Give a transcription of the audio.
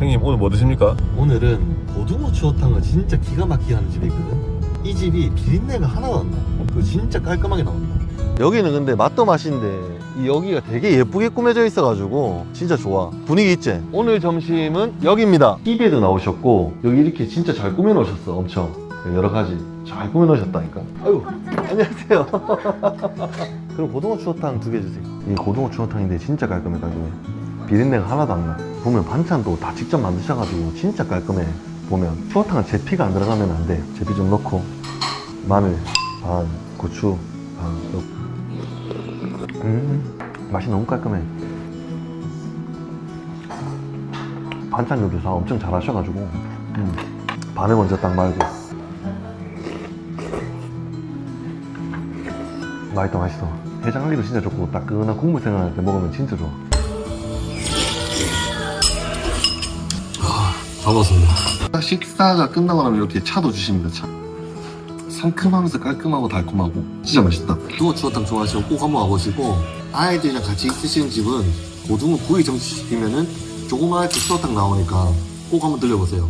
형님 오늘 뭐 드십니까? 오늘은 고등어 추어탕을 진짜 기가 막히게 하는 집이 있거든. 이 집이 비린내가 하나도 안 나. 그 진짜 깔끔하게 나온다. 여기는 근데 맛도 맛인데 이 여기가 되게 예쁘게 꾸며져 있어가지고 진짜 좋아. 분위기 있지? 오늘 점심은 여기입니다. TV에도 나오셨고 여기 이렇게 진짜 잘 꾸며놓으셨어 엄청. 여러 가지 잘 꾸며놓으셨다니까. 아유 안녕하세요. 그럼 고등어 추어탕 두 개 주세요. 이 고등어 추어탕인데 진짜 깔끔해 깔끔해. 비린내가 하나도 안 나. 보면 반찬도 다 직접 만드셔가지고 진짜 깔끔해. 보면 추어탕은 제피가 안 들어가면 안 돼. 제피 좀 넣고 마늘 반, 고추 반 넣고. 음, 맛이 너무 깔끔해. 반찬 요리 다 엄청 잘 하셔가지고 음, 반을 먼저 딱 말고 맛있다 맛있어 해장하기도 진짜 좋고 따끈한 국물 생각날 때 먹으면 진짜 좋아 다 먹었습니다. 식사가 끝나고 나면 이렇게 차도 주십니다, 차. 상큼하면서 깔끔하고 달콤하고 진짜 맛있다. 고등어 추어탕 좋아하시면 꼭 한번 와보시고 아이들이랑 같이 드시는 집은 고등어 구이 정식 시키면은 조그맣게 추어탕 나오니까 꼭 한번 들려보세요.